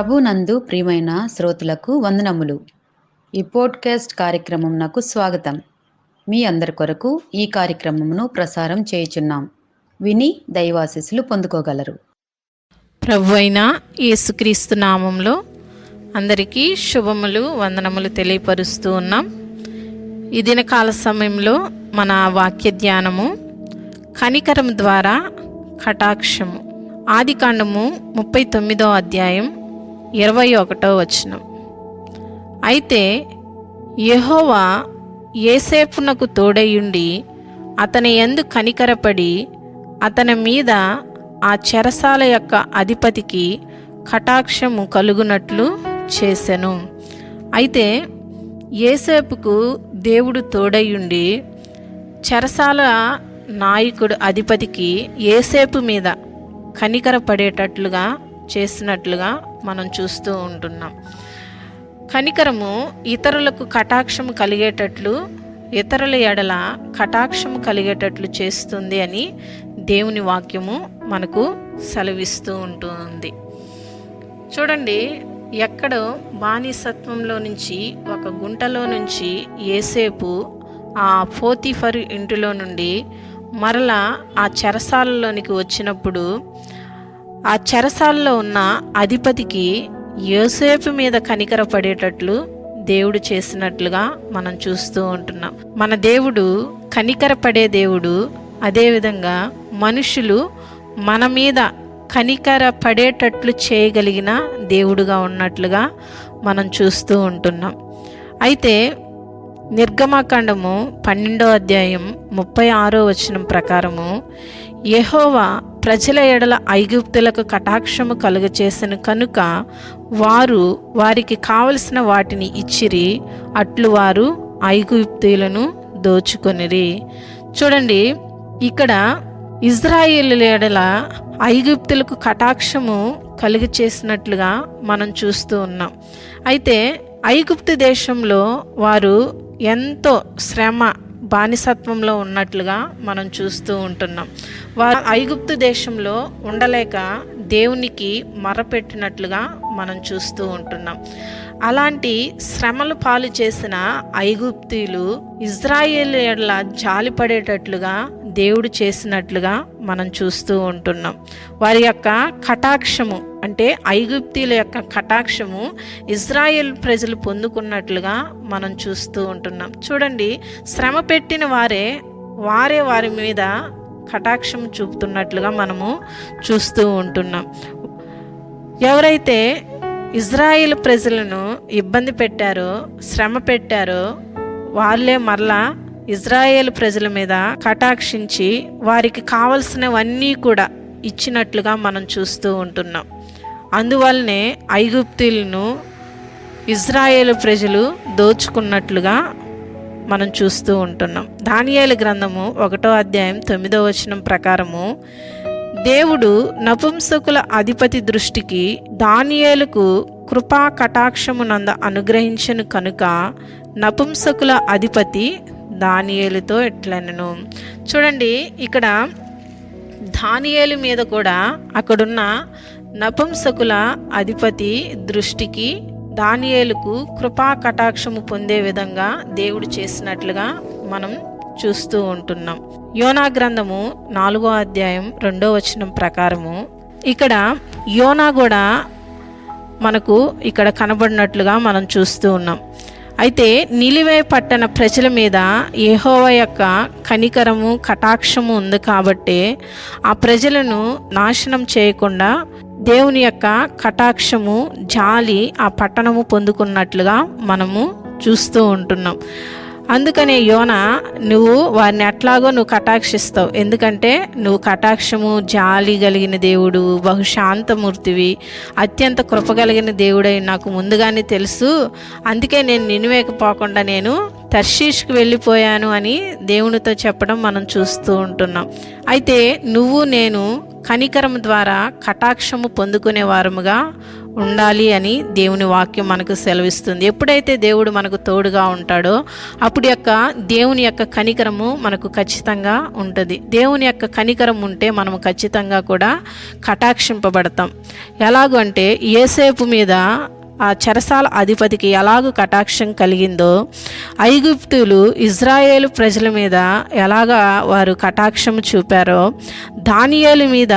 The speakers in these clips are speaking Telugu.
ప్రభునందు ప్రియమైన శ్రోతలకు వందనములు. ఈ పోడ్కాస్ట్ కార్యక్రమం నాకు స్వాగతం. మీ అందరి కొరకు ఈ కార్యక్రమమును ప్రసారం చేయుచున్నాం. విని దైవాశీస్సులు పొందుకోగలరు. ప్రభు అయిన యేసుక్రీస్తు నామంలో అందరికీ శుభములు వందనములు తెలియపరుస్తూ ఉన్నాం. ఈ దినకాల సమయంలో మన వాక్య ధ్యానము కనికరం ద్వారా కటాక్షము. ఆదికాండము ముప్పై తొమ్మిదో అధ్యాయం ఇరవై ఒకటో వచనం. అయితే యహోవా ఏసేపునకు తోడయుండి అతని ఎందు కనికరపడి అతని మీద ఆ చెరసాల యొక్క అధిపతికి కటాక్షము కలుగునట్లు చేశాను అయితే ఏసేపుకు దేవుడు తోడయుండి చెరసాల నాయకుడు అధిపతికి ఏసేపు మీద కనికర పడేటట్లుగా చేసినట్లుగా మనం చూస్తూ ఉంటున్నాం. కనికరము ఇతరులకు కటాక్షము కలిగేటట్లు ఇతరుల ఎడల కటాక్షము కలిగేటట్లు చేస్తుంది అని దేవుని వాక్యము మనకు సెలవిస్తూ ఉంటుంది. చూడండి ఎక్కడో బానిసత్వంలో నుంచి ఒక గుంటలో నుంచి ఏసేపు ఆ పోతిఫర్ ఇంటిలో నుండి మరలా ఆ చెరసాలలోనికి వచ్చినప్పుడు ఆ చెరసాల్లో ఉన్న అధిపతికి యోసేపు మీద కనికర పడేటట్లు దేవుడు చేసినట్లుగా మనం చూస్తూ ఉంటున్నాం. మన దేవుడు కనికర పడే దేవుడు అదేవిధంగా మనుషులు మన మీద కనికర పడేటట్లు చేయగలిగిన దేవుడుగా ఉన్నట్లుగా మనం చూస్తూ ఉంటున్నాం. అయితే నిర్గమాకాండము పన్నెండో అధ్యాయం ముప్పై ఆరో వచనం ప్రకారము యహోవా ప్రజల ఎడల ఐగుప్తులకు కటాక్షము కలుగచేసిన కనుక వారు వారికి కావలసిన వాటిని ఇచ్చిరి అట్లు వారు ఐగుప్తులను దోచుకొనిరి. చూడండి ఇక్కడ ఇజ్రాయేలు ఎడల ఐగుప్తులకు కటాక్షము కలిగి చేసినట్లుగా మనం చూస్తూ ఉన్నాం. అయితే ఐగుప్తు దేశంలో వారు ఎంతో శ్రమ బానిసత్వంలో ఉన్నట్లుగా మనం చూస్తూ ఉంటున్నాం. వారు ఐగుప్తు దేశంలో ఉండలేక దేవునికి మరపెట్టినట్లుగా మనం చూస్తూ ఉంటున్నాం. అలాంటి శ్రమలు పాలు చేసిన ఐగుప్తీలు ఇజ్రాయేల్ ఎడల జాలిపడేటట్లుగా దేవుడు చేసినట్లుగా మనం చూస్తూ ఉంటున్నాం. వారి యొక్క కటాక్షము అంటే ఐగుప్తీల యొక్క కటాక్షము ఇజ్రాయెల్ ప్రజలు పొందుకున్నట్లుగా మనం చూస్తూ ఉంటున్నాం. చూడండి శ్రమ పెట్టిన వారే వారే వారి మీద కటాక్షం చూపుతున్నట్లుగా మనము చూస్తూ ఉంటున్నాం. ఎవరైతే ఇజ్రాయిల్ ప్రజలను ఇబ్బంది పెట్టారో శ్రమ పెట్టారో వాళ్ళే మరలా ఇజ్రాయేల్ ప్రజల మీద కటాక్షించి వారికి కావలసినవన్నీ కూడా ఇచ్చినట్లుగా మనం చూస్తూ ఉంటున్నాం. అందువల్లనే ఐగుప్తులను ఇజ్రాయేల్ ప్రజలు దోచుకున్నట్లుగా మనం చూస్తూ ఉంటున్నాం. దానియేలు గ్రంథము ఒకటో అధ్యాయం తొమ్మిదో వచనం ప్రకారము దేవుడు నపుంసకుల అధిపతి దృష్టికి దానియేలుకు కృపా కటాక్షమునంద అనుగ్రహించను కనుక నపుంసకుల అధిపతి దానియేలుతో ఎట్లనను. చూడండి ఇక్కడ దానియేలు మీద కూడా అక్కడున్న నపుంసకుల అధిపతి దృష్టికి దానియేలుకు కృపా కటాక్షము పొందే విధంగా దేవుడు చేసినట్లుగా మనం చూస్తూ ఉంటున్నాం. యోనా గ్రంథము నాలుగో అధ్యాయం రెండో వచనం ప్రకారము. ఇక్కడ యోనా కూడా మనకు ఇక్కడ కనబడినట్లుగా మనం చూస్తూ ఉన్నాం. అయితే నిలివే పట్టణ ప్రజల మీద ఏహోవ యొక్క కనికరము కటాక్షము ఉంది కాబట్టి ఆ ప్రజలను నాశనం చేయకుండా దేవుని యొక్క కటాక్షము జాలి ఆ పట్టణము పొందుకున్నట్లుగా మనము చూస్తూ ఉంటున్నాం. అందుకనే యోన నువ్వు వారిని ఎట్లాగో నువ్వు కటాక్షిస్తావు. ఎందుకంటే నువ్వు కటాక్షము జాలి కలిగిన దేవుడు బహుశాంతమూర్తివి అత్యంత కృప కలిగిన దేవుడై నాకు ముందుగానే తెలుసు. అందుకే నేను నినివేకపోకుండా నేను తర్షీష్కి వెళ్ళిపోయాను అని దేవునితో చెప్పడం మనం చూస్తూ ఉంటున్నాం. అయితే నువ్వు నేను కనికరం ద్వారా కటాక్షము పొందుకునే వారముగా ఉండాలి అని దేవుని వాక్యం మనకు సెలవిస్తుంది. ఎప్పుడైతే దేవుడు మనకు తోడుగా ఉంటాడో అప్పుడు యొక్క దేవుని యొక్క కనికరము మనకు ఖచ్చితంగా ఉంటుంది. దేవుని యొక్క కనికరం ఉంటే మనము ఖచ్చితంగా కూడా కటాక్షింపబడతాం. ఎలాగంటే ఏసేపు మీద ఆ చెరసాల అధిపతికి ఎలాగ కటాక్షం కలిగిందో ఐగుప్తులు ఇజ్రాయేలు ప్రజల మీద ఎలాగా వారు కటాక్షం చూపారో దానియేలు మీద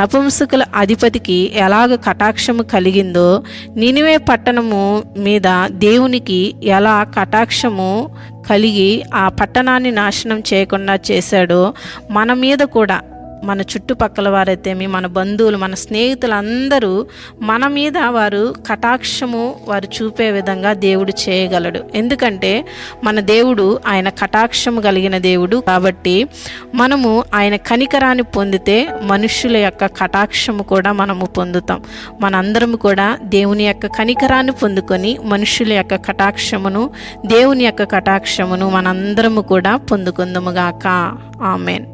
నపుంసకుల అధిపతికి ఎలాగ కటాక్షము కలిగిందో నినివే పట్టణము మీద దేవునికి ఎలా కటాక్షము కలిగి ఆ పట్టణాన్ని నాశనం చేయకుండా చేశాడో మన మీద కూడా మన చుట్టుపక్కల వారైతేమి మన బంధువులు మన స్నేహితులు అందరూ మన మీద వారు కటాక్షము వారు చూపే విధంగా దేవుడు చేయగలడు. ఎందుకంటే మన దేవుడు ఆయన కటాక్షము కలిగిన దేవుడు. కాబట్టి మనము ఆయన కనికరాన్ని పొందితే మనుషుల యొక్క కటాక్షము కూడా మనము పొందుతాం. మనందరం కూడా దేవుని యొక్క కనికరాన్ని పొందుకొని మనుషుల యొక్క కటాక్షమును దేవుని యొక్క కటాక్షమును మనందరము కూడా పొందుకుందముగాక amen.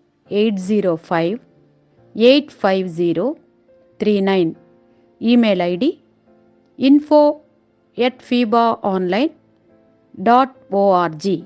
eight zero five eight five zero three nine email ID info at fiba online dot ORG